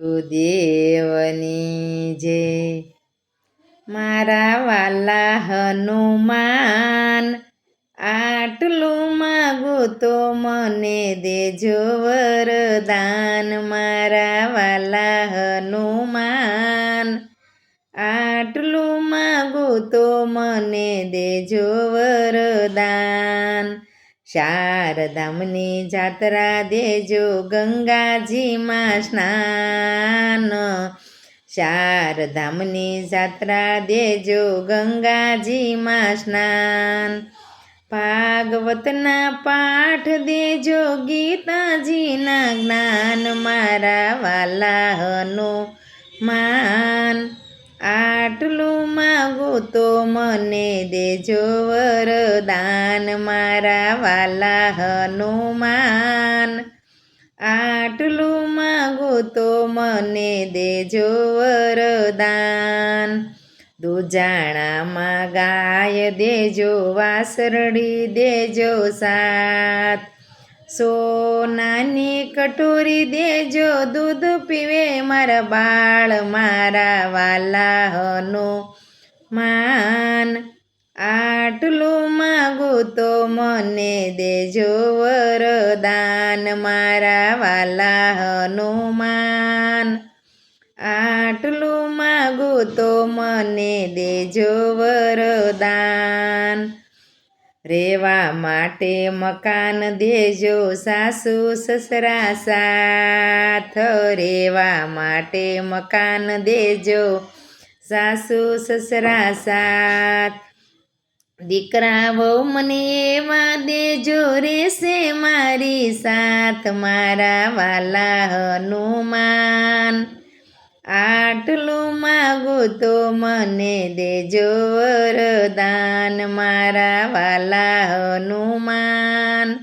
દેવની જે મારા વાલા હનુમાન, આટલું માગું તો મને દેજો વરદાન. મારા વાલા હનુમાન, આટલું માગું તો મને દેજો વરદાન. શારદામની જાત્રા દેજો ગંગાજીમાં સ્નાન. શારદામની જાત્રા દેજો ગંગાજીમાં સ્નાન. ભાગવતના પાઠ દેજો ગીતાજીના જ્ઞાન મારા વાલા હનુમાન આટલું માગું તો મને દેજો વરદાન, મારા વાલા હનુમાન. આટલું માગું તો મને દેજો વરદાન. દુજાણામાં ગાય દેજો, વાસરડી દેજો સાત સોનાની કટોરી દેજો, દૂધ પીવે મારા બાળ, મારા વાલા હનુમાન આટલું માગું તો મને દેજો વરદાન, મારા વાલા હનુમાન આટલું માગું તો મને દેજો વરદાન. રેવા માટે મકાન દેજો સાસુ સસરા સાથ. રેવા માટે મકાન દેજો સાસુ સસરા સાથ. દીકરા વહુ મને એવા દેજો રેશે મારી સાથ. મારા વાલા હનુમાન. આટલું માગું તો મને દેજો વરદાન, મારા વાલા હનુમાન.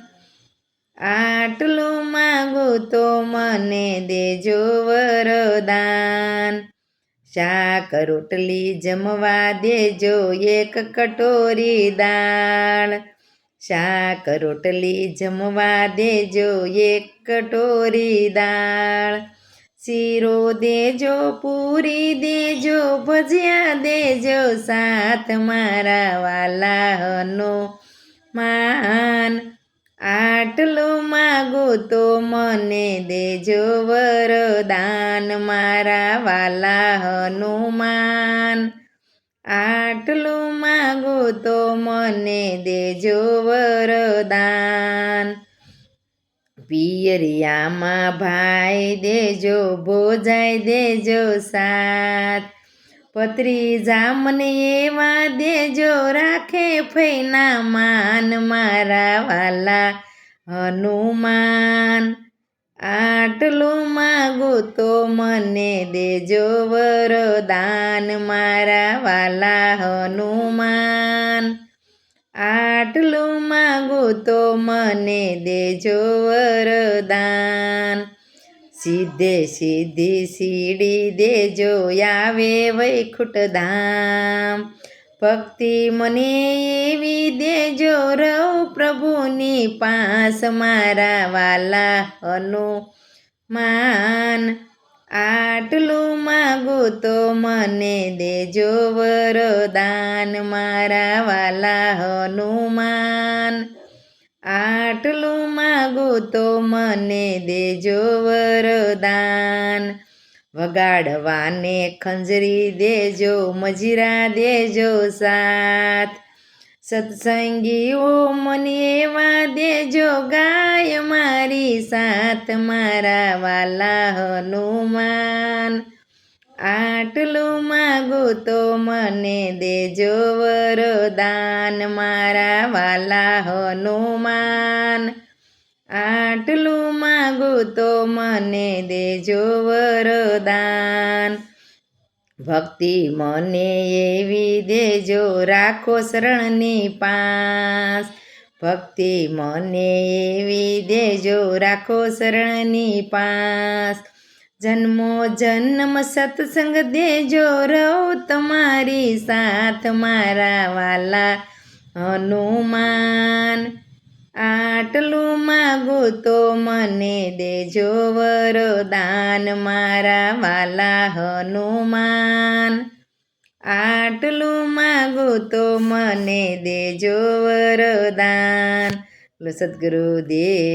આટલું માગું તો મને દેજો વરદાન. શાક, રોટલી જમવા દેજો એક કટોરી દાળ. શાક, રોટલી જમવા દેજો એક કટોરી દાળ. શીરો દેજો, પૂરી દેજો, ભજીયા દેજો, સાથ મારા વાલા હનુમાન આટલું માગો તો મને દેજો વરદાન, મારા વાલા હનુમાન આટલું માગો તો મને દેજો વરદાન. પિયરિયામાં ભાઈ દેજો, ભોજાઈ દેજો સાથ. પત્રીજા મને એવા દેજો, રાખે ફૈના માન મારા વાલા હનુમાન. આટલું માગું તો મને દેજો વરદાન મારા વાલા હનુમાન. આટલું માગું તો મને દેજો વરદાન. સીધે સીધી સીડી દેજો, આવે વૈકુટ ધામ. ભક્તિ મને એવી દેજો, રહું પ્રભુની પાસ, મારા વાલા માગું તો મને દેજો વરદાન, મારા વાલા હનુમાન. આટલું માગું તો મને દેજો વરદાન. વગાડવાને ખંજરી દેજો, મજીરા દેજો સાથ. સત્સંગીઓ મને એવા દેજો, ગાય મારી સાથ, મારા વાલા હનુમાન. આટલું માગું તો મને દેજો વરદાન, મારા વાલા હનુમાન. આટલું માગું તો મને દેજો વરદાન. ભક્તિ મને એવી દેજો, રાખો શરણની પાસ. ભક્તિ મને એવી દેજો, રાખો શરણની પાસ. જન્મો જન્મ સત્સંગ દેજો, રહો તમારી સાથ મારા વાલા. હનુમાન, આટલું માગું તો મને દેજો વરદાન મારા વાલા. હનુમાન, આટલું માગું તો મને દેજો વરદાન સદગુરુદેવ.